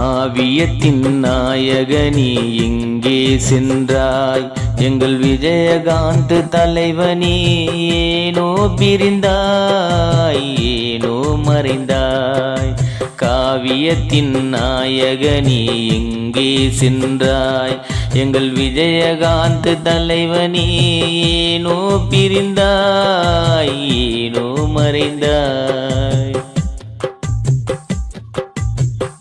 காவியத்தின் நாயகனி எங்கே சென்றாய். எங்கள் விஜயகாந்த் தலைவனே ஏனோ பிரிந்தாய் ஏனோ மறைந்தாய். காவியத்தின் நாயகனி எங்கே சென்றாய். எங்கள் விஜயகாந்த் தலைவனே ஏனோ பிரிந்தாய் ஏனோ மறைந்தாய்.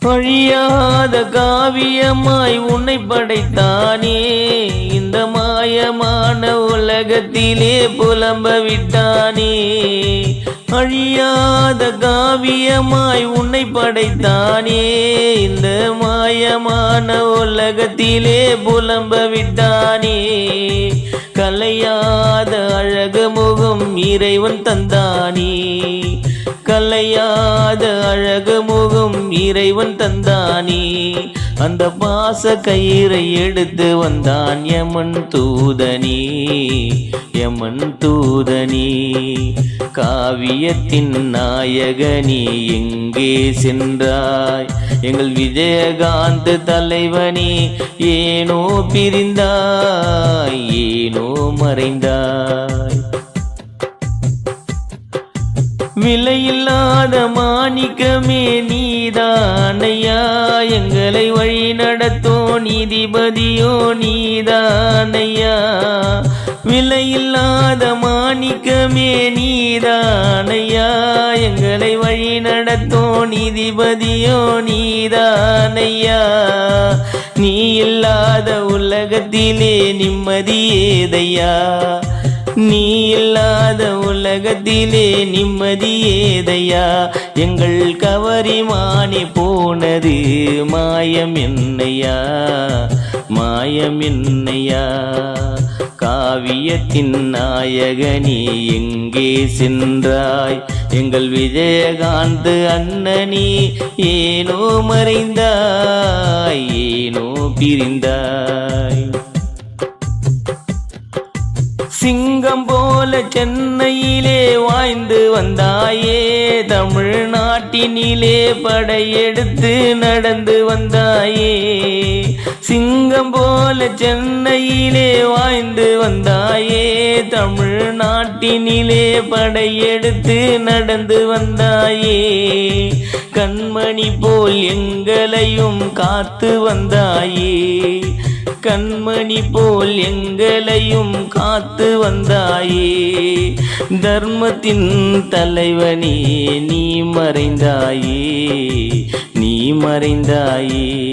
அழியாத காவியமாய் உன்னை படைத்தானே. இந்த மாயமான உலகத்திலே புலம்ப விட்டானே. அழியாத காவியமாய் உன்னை படைத்தானே. இந்த மாயமான உலகத்திலே புலம்ப விட்டானே. கலையாத அழகு முகம் இறைவன் தந்தானே. கலையாத அழகு முகம் இறைவன் தந்தானே. அந்த பாச கயிறை எடுத்து வந்தான் யமன் தூதனி. யமன் தூதனி காவியத்தின் நாயகனி எங்கே சென்றாய்? எங்கள் விஜயகாந்த் தலைவனே ஏனோ பிரிந்தாய் ஏனோ மறைந்தாய்? விலையில்லாத மாணிக்கமே நீதானையா? எங்களை வழி நடத்தோ நீதிபதியோ நீதானையா? விலையில்லாத மாணிக்கமே நீதானையா? எங்களை வழி நடத்தோ நீதிபதியோ நீதானையா? நீ இல்லாத உலகத்திலே நிம்மதியேதையா நீ இல்லாத உலகத்திலே நிம்மதியேதையா எங்கள் கவரி மாணி போனது மாயம் என்னையா? மாயம் என்னையா? காவியத்தின் நாயகனி எங்கே சென்றாய்? எங்கள் விஜயகாந்த் அண்ணனி ஏனோ மறைந்தாய்? ஏனோ பிரிந்தாய்? சிங்கம் போல சென்னையிலே வாய்ந்து வந்தாயே தமிழ்நாட்டினிலே படையெடுத்து நடந்து வந்தாயே. சிங்கம் போல சென்னையிலே வாய்ந்து வந்தாயே தமிழ்நாட்டினிலே படையெடுத்து நடந்து வந்தாயே. கண்மணி போல் எங்களையும் காத்து வந்தாயே. கண்மணி போல் எங்களையும் காத்து வந்தாயே. தர்மத்தின் தலைவனே நீ மறைந்தாயே. நீ மறைந்தாயே.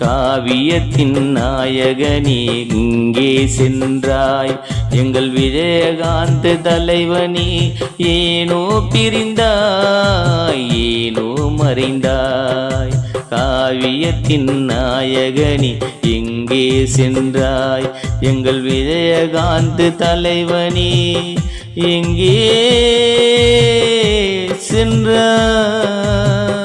காவியத்தின் நாயகனே இங்கே சென்றாய். எங்கள் விஜயகாந்த் தலைவனே ஏனோ பிரிந்தாய் ஏனோ மறைந்தாய். காவியத்தின் நாயகனி எங்கே சென்றாய்? எங்கள் விஜயகாந்த் தலைவனி எங்கே சென்றாய்?